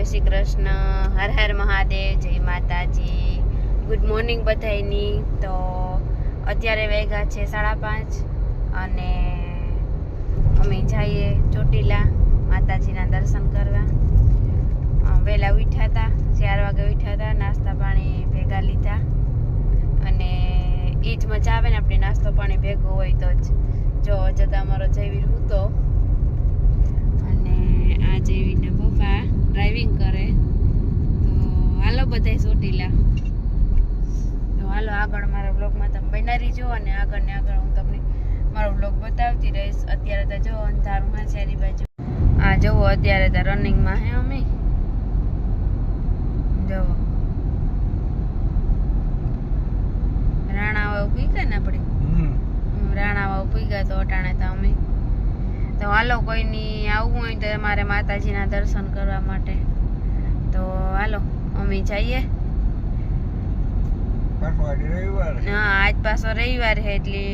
જય શ્રી કૃષ્ણ, હર હર મહાદેવ, જય માતાજી. ગુડ મોર્નિંગ બધાયની. તો અત્યારે વેગા છે સાડા પાંચ અને અમે જઈએ ચોટીલા માતાજીના દર્શન કરવા. વહેલા ઉઠ્યા હતા, ચાર વાગે ઉઠ્યા હતા, નાસ્તા પાણી ભેગા લીધા. અને એ જ મજા આવે ને આપણે નાસ્તો પાણી ભેગો હોય તો જ. જો જતા અમારો જયવીર હતો. અને આ જયવીરને પપ્પા ડ્રાઇવિંગ કરે. તો હાલો બધાય ચોટીલા. તો હાલો આગળ મારા બ્લોગમાં તમે બનાવી જો અને આગળ ને આગળ હું તમને મારો બ્લોગ બતાવતી રહીશ. અત્યારે તો જો અંધારું ચારી બાજુ. આ જુઓ અત્યારે તો રનિંગમાં હે અમે. જુઓ રાણાવા ઊભી ગયા ને આપણે. રાણાવા ઊભી ગયા તો અટાણે તો અમે. તો હાલો કોઈની આવવું હોય તો મારે માતાજીના દર્શન કરવા માટે. તો હાલો અમે જઈએ. હા આજ પાછો રવિવાર છે એટલે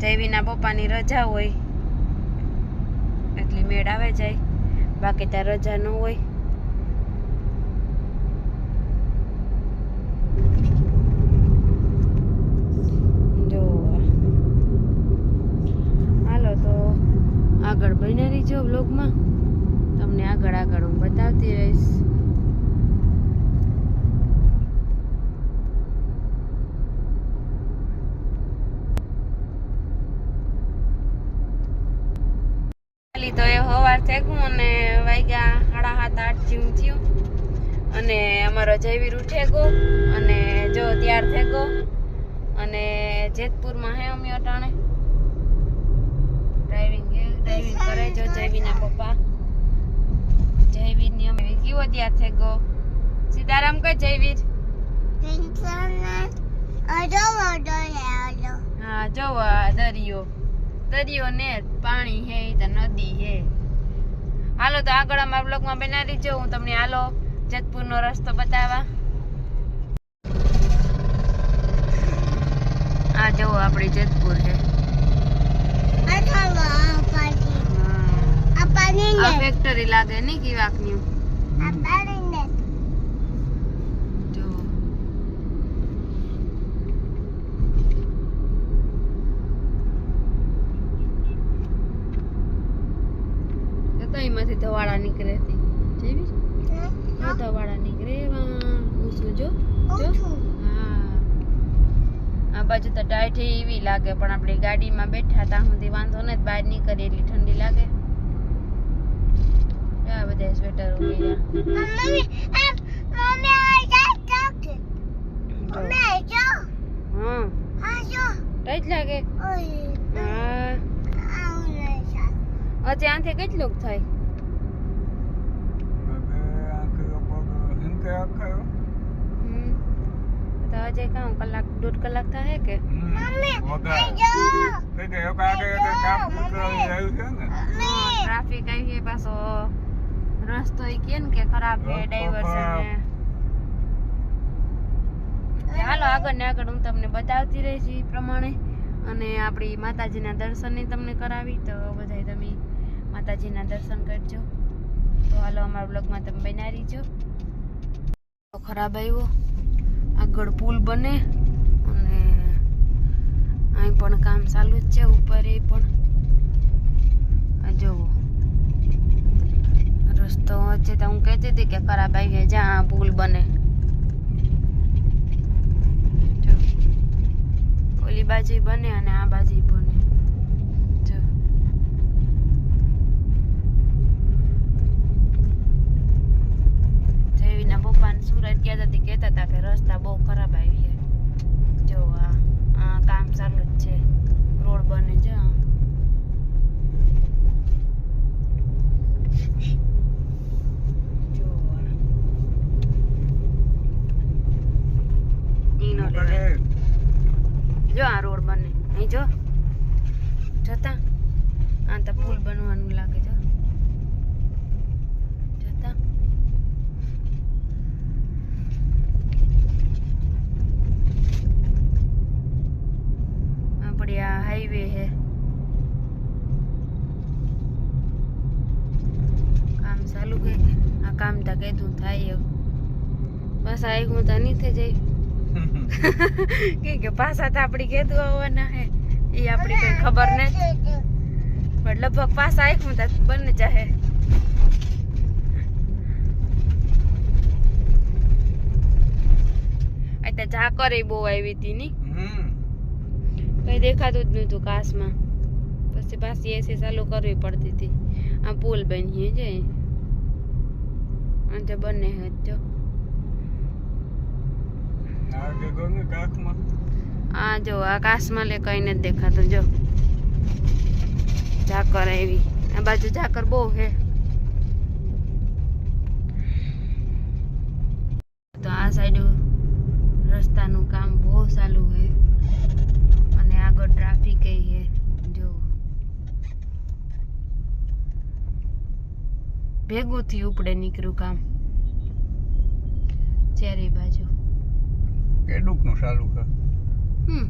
જૈવીના પપ્પાની રજા હોય. એટલે મેળ આવે જાય. બાકી ત્યાં રજા ન હોય જો હાલો તો આગળ બની રહીજો બ્લોગમાં તમને આગળ આગળ હું બતાવતી રહીશ. તો એ સવાર થેકું અને વાગ્યા સાડા સાત, આઠ જેવું થયું. અને અમારો જયવીર ઉઠે ગો અને જો ત્યાર થેગો. અને જેતપુરમાં હે અમ્યો અટાણે ડ્રાઇવિંગ કરે જો જયવીરના પપ્પા. જયવીરની અમે કીવો ત્યાં થઈ ગો. સીતારામ કઈ જયવીર. હા, જો દરિયો. દરિયો ને પાણી હે તો નદી હે. હાલો, તો આગળ અમારા બ્લોગમાં બનાવી જો હું તમને હાલો જેતપુરનો રસ્તો બતાવવા. આ જો, આપણી જેતપુર છે. આ ફેક્ટરી લાગે ને કી વાકની? જો. તો તો એમાંથી ધવાડા નીકળે. હતી જેવી ધવાડા નીકળે ઊંચું જો. જો. હા. આ બાજુ તો ટાઈટ એવી લાગે પણ આપણે ગાડીમાં બેઠા ત્યાં સુધી વાંધો ને બહાર નીકળીએ એટલી ઠંડી લાગે. આ બધા સ્વેટર ઉમેર્યા હા. ત્યાંથી કેટલુંક થાય. તો કલાક દોઢ કલાક થાય કે? ટ્રાફિક આવી પાછો. રસ્તો એ કે કે ખરાબ છે રસ્તો ડાયવર્સન ને હાલો આગળ ને આગળ હું તમને બતાવતી રહીશ એ પ્રમાણે. અને આપણી માતાજીના દર્શનની તમને કરાવી તો બધાય તમે માતાજીના દર્શન કરજો. તો હાલો અમારા બ્લોગમાં તમે બનાવી રહીજો. તો ખરાબ આવ્યો. આગળ પુલ બને. અને અહીં પણ કામ ચાલુ જ છે ઉપર એ પણ. આ જુઓ. રસ્તો વચ્ચે તો હું કહેતી હતી કે ખરાબ આવી ગયા જ્યાં ભૂલ બને. ઓલી બાજુ બને અને આ બાજુ બને જો જેવીના પપ્પાને સુરત ગયા હતા તે કહેતા હતા કે રસ્તા બહુ ખરાબ આવી છે જો આ આ કામ ચાલુ જ છે રોડ બને છે આ. જો આ. ઈનો લેવાય. જો આ રોડ બને અહીં જો જતા આ તો પુલ બનવાનું લાગે જો જતા આપણી આ હાઈવે હે કામ ચાલુ છે આ આ કામ તા કીધું થાય એવું પાછા આવી હું તા નહીં થઈ જાય કે કે પાછા તો આપણી કેતું આવવાના હે. એ આપણી કઈ ખબર નથી. પણ લગભગ પાછા આવી હું તા બને જાહે. આ ઝાકર બહુ આવી હતી ની. હમ. કઈ દેખાતું જ નહોતું કાશમાં પછી પાછી એસી ચાલુ કરવી પડતી હતી આ પુલ બની જાય આ તો બંને હજ જો. આ જો આકાશમાં લે કઈ નથી દેખાતું, જો. ઝાકર આવી. આ બાજુ ઝાકર બહુ હે. તો આ સાઈડ રસ્તાનું કામ બહુ ચાલુ હે. અને આગળ ટ્રાફિક હે. જો. ભેગું થી ઉપડે નીકળ્યું કામ. ચેરી બાજુ. કેડુકનું ચાલુ કર હમ.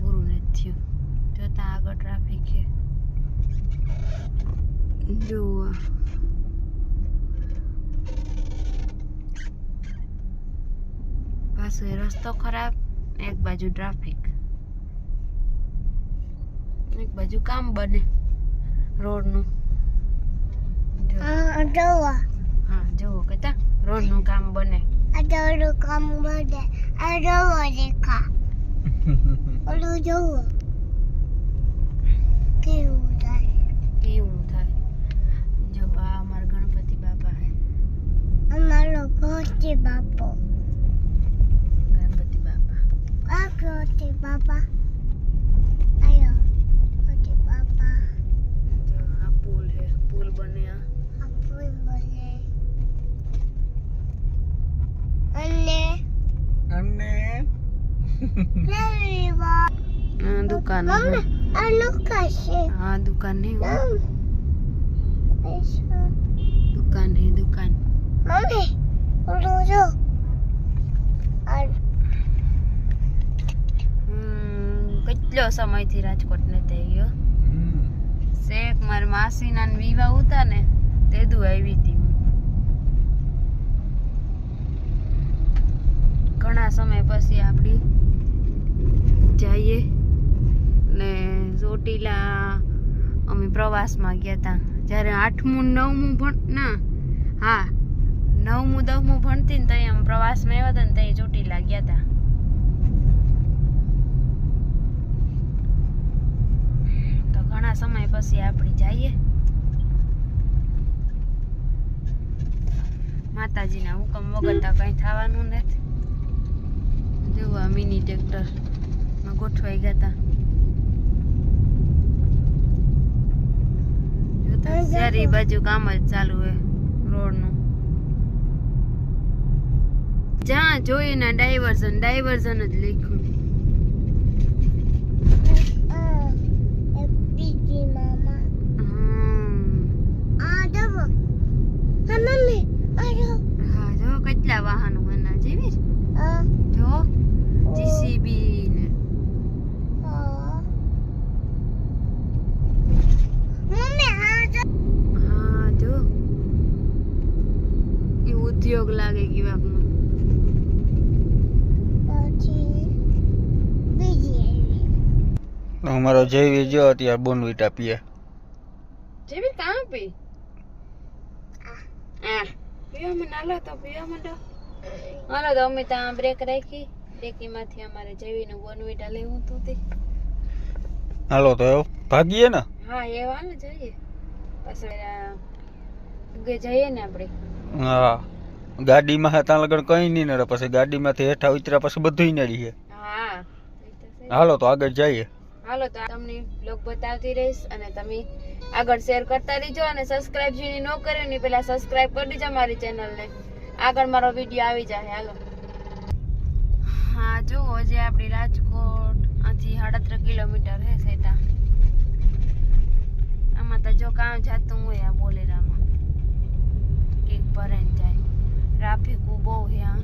પૂરું નથી થયું. જોતા આગળ ટ્રાફિક છે. જુઓ. પાછો એ રસ્તો ખરાબ એક બાજુ ટ્રાફિક એક બાજુ કામ બને રોડનું. હા જુઓ. કહેતા રોડનું કામ બને. કેવું થાય જો આ અમાર ગણપતિ બાપા હે ગણપતિ બાપા જો આ પુલ હે પુલ બને આ અને આ દુકાનથી હા દુકાન નહીં દુકાન હે દુકાન. હમ, કેટલો સમયથી રાજકોટ ને થઈ ગયો શેખ મારા માસીના ને વિવાહ હતા ને તે દુ આવી હતી ઘણા સમય પછી આપણી જઈએ. ને ચોટીલા અમે પ્રવાસમાં ગયા હતા જ્યારે આઠમું, નવમું ભણ, ના, હા, નવમું, દસમું ભણતી ને ત્યાં અમે પ્રવાસમાં આવ્યા હતા ને ત્યાં ચોટીલા ગયા હતા તો ઘણા સમય પછી આપણે જઈએ. માતાજીના હુકમ વગર તો કઈ થવાનું નથી. જુઓ મિની ટ્રેક્ટર. ગોઠવાઈ ગયા હતા. શહેરી બાજુ કામ જ ચાલુ હે રોડનું. જ્યાં જોઈએ ને ડાયવર્ઝન ડાયવર્ઝન જ લખ્યું. હમ હા જો કેટલા વાહનો એના જેવી જો જીસીબી ને હા જો ઉદ્યોગ લાગે કેવાકનો અમારો જેવી જો અત્યારે બોનવીટા પીએ. જેવી કાં પી? આ પીવા મને હાલો તો પીવા માંડો. હાલો તો અમે ત્યાં બ્રેક રાખી. બ્રેકીમાંથી અમારે જેવીનું બોનવીટા લેવું હતું તે હાલો તો ભાગીએ ને? હા એ વાને જઈએ. પાછળ ઉગે જઈએ ને આપણે હા. ગાડીમાં હતા લગન કઈ નહીં નડે. પછી ગાડીમાંથી હેઠા ઉતર્યા પછી બધું નડી છે. હાલો તો આગળ જઈએ. હાલો તો તમને બ્લોગ બતાવતી રહીશ અને તમે આગળ શેર કરતા રહેજો અને સબસ્ક્રાઇબ જેની ન કર્યો ને પેલા સબસ્ક્રાઇબ કરી દેજો મારી ચેનલને આગળ મારો વીડિયો આવી જાય. હાલો. હા જો હજી આપણી રાજકોટ અહીંથી સાડત્રીસ કિલોમીટર હે સેટા આમાં તો જો કામ જાતું હોય આ બોલેરામાં. કેક ભરાઈને જાય. ટ્રાફિક ઊભો હે. આ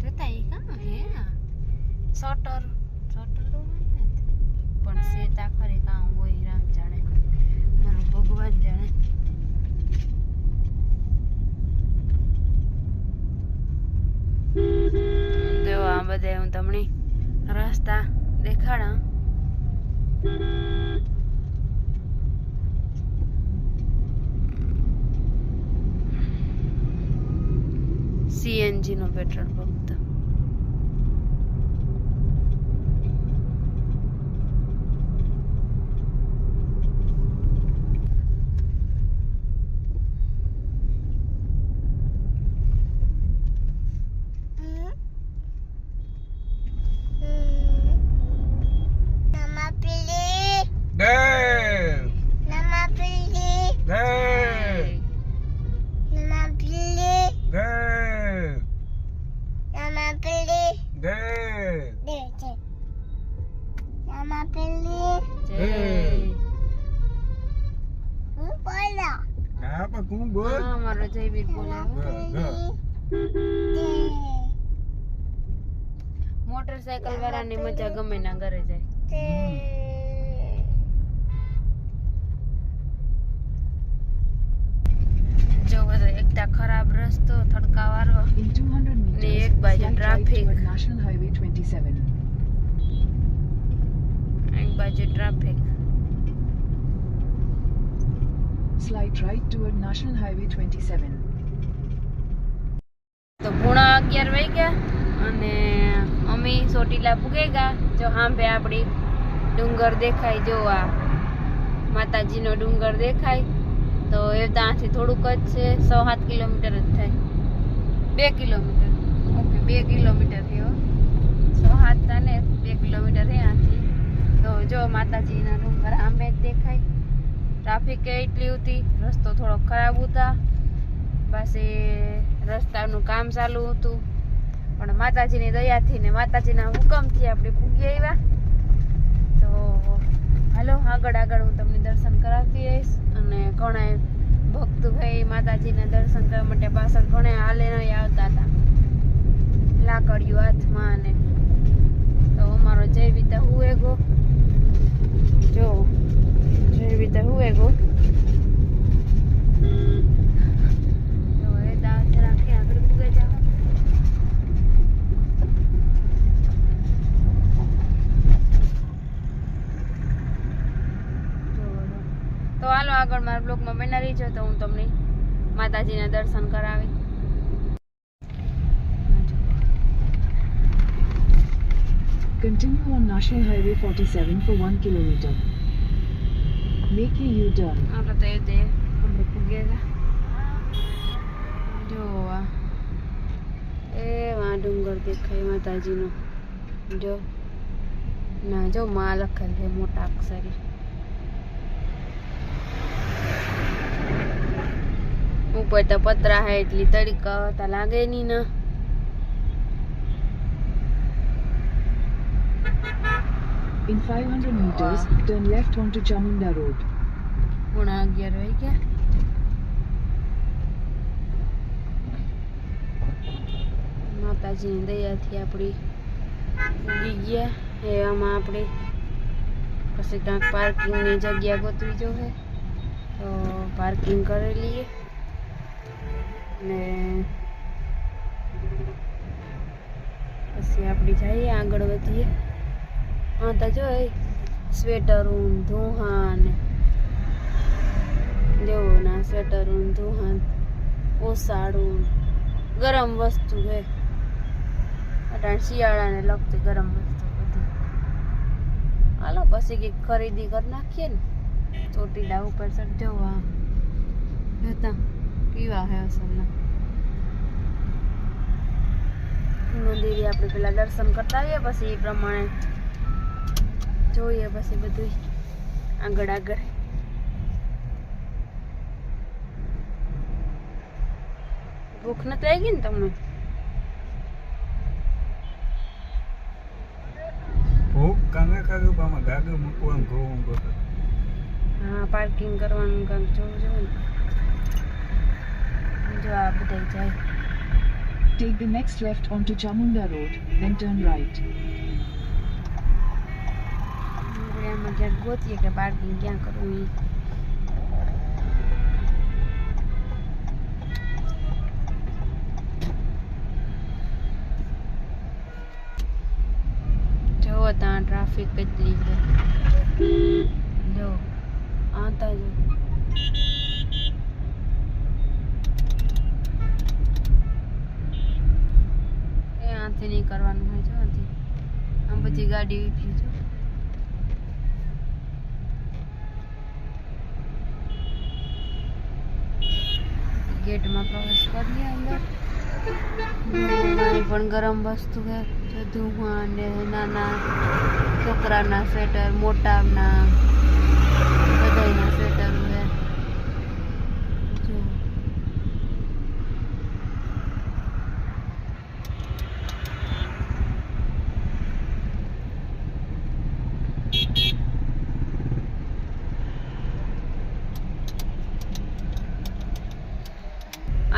જોતા એ કાં હે. શટર શટર પણ છે કાં હોય રામ જાણે. મારો ભગવાન જાણે. જો, આ બધે હું તમને રસ્તા દેખાડા. સીએનજી નો petrol pump pilih, Dev! deh, deh. Nama pilih, જય hmm, bola. Apa kamu બોલે Nama હો. pilih, deh, મોટરસાયકલ વાળાની મજા ગમે ના ઘરે જાય જો બધો એકતા ખરાબ રસ્તો થડકા વાળો In 200 meters, ને એક બાજુ toward National Highway 27. એક બાજુ traffic Slight right toward National Highway 27. તો પૂણા અગિયાર વાગ્યા અને અમે ચોટીલા પૂગે ગયા જો સાંભે આપણી ડુંગર દેખાય જો આ માતાજીનો ડુંગર દેખાય તો એ ત્યાંથી થોડુંક જ છે સો સાત કિલોમીટર જ થાય. બે કિલોમીટર. ઓકે બે કિલોમીટર થયો સો સાત ને બે કિલોમીટર ત્યાંથી. તો જો માતાજીના ડુંગર આમે જ દેખાય. ટ્રાફિક એટલી હતી રસ્તો થોડો ખરાબ હતા પછી રસ્તાનું કામ ચાલુ હતું. પણ માતાજીની દયાથી ને માતાજીના હુકમથી આપણે પૂગી આવ્યા. તો હાલો આગળ આગળ હું તમને દર્શન કરાવતી રહીશ. અને ઘણા ભક્ત ભાઈ માતાજીના દર્શન કરવા માટે પાછળ ઘણા હાલે આવતા હતા. લાકડીઓ હાથમાં અને તો અમારો જય વિતા હુએ ગો જો જય વિતા હુએ ગો તો એ દાંત રાખી આગળ પૂગે જાઓ તો હાલો આગળ મારા બ્લોગમાં બના રહીજો તો હું તમને માતાજીના દર્શન કરાવી Continue on National Highway 47 for 1 kilometer. Make a U-turn. Ahora te તે આપણે પૂગે જો આ એ વા ડુંગર દેખાય માતાજીનો જો ના જો માં લખેલ છે મોટા અક્ષરે ઉપર તો પતરા હે એટલી તડકા તો લાગે નહીં ના In 500 meters, turn left onto Chamunda Road. પોણા અગિયાર વાઈ ગયા માતાજીની દયાથી આપણી ઉગી ગયા. એવામાં આપણે પછી ક્યાંક પાર્કિંગની જગ્યા ગોતવી જોઈએ તો પાર્કિંગ કરી લઈએ. ને પછી આપણે જઈએ આગળ વધીએ. તો જો સ્વેટર ધોહા ને જેવું ના સ્વેટર ધોહાન. ઓસાડું. ગરમ વસ્તુ હે. અટાણ શિયાળાને લગતી ગરમ વસ્તુ બધી. હાલો, પછી કંઈક ખરીદી કરી નાખીએ ને. ચોટીલા ઉપર સર જવા જોતા કેવા હે અસલના. મંદિરે આપણે પેલા દર્શન કરતા આવીએ, પછી એ પ્રમાણે જોઈએ પછી બધું આગળ આગળ. ભૂખ નથી ગઈ ને તમને? ભૂખ કાંગે કાંગે પામાં ગાગે મૂકવાનું ઘઉં હા પાર્કિંગ કરવાનું કાંક જોવું જોઈએ ને. જો આ બધા જાય. Take the next left onto Chamunda Road, then turn right. ક્યાંક ગોતીએ કે પાર્કિંગ ક્યાં કરવું જુઓ ત્યાં ટ્રાફિક કેટલી છે. જો આતા જો. એ આથી નહીં કરવાનું હોય છે આથી. આમ બધી ગાડી ઊભી છે. ગેટમાં પ્રવેશ કરીએ અંદર. પણ ગરમ વસ્તુ છે જો ધુમા ને નાના છોકરાના સ્વેટર, મોટાના બધાયના સ્વેટર છે જો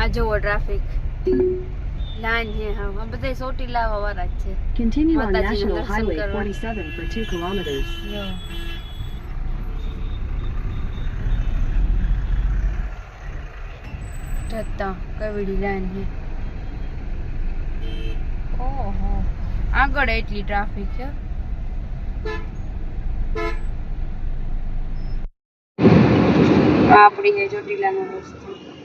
આ જુઓ ટ્રાફિક. લાઈન છે હા આ બધા ચોટીલા વાળા જ છે. Continue on માતાજીનું National દર્શન Highway કરવા. 47 for 2 kilometers. જતા કવડી લાઈન છે. ઓહો આગળ એટલી ટ્રાફિક છે. આપણી છે ચોટીલાનો રસ્તો.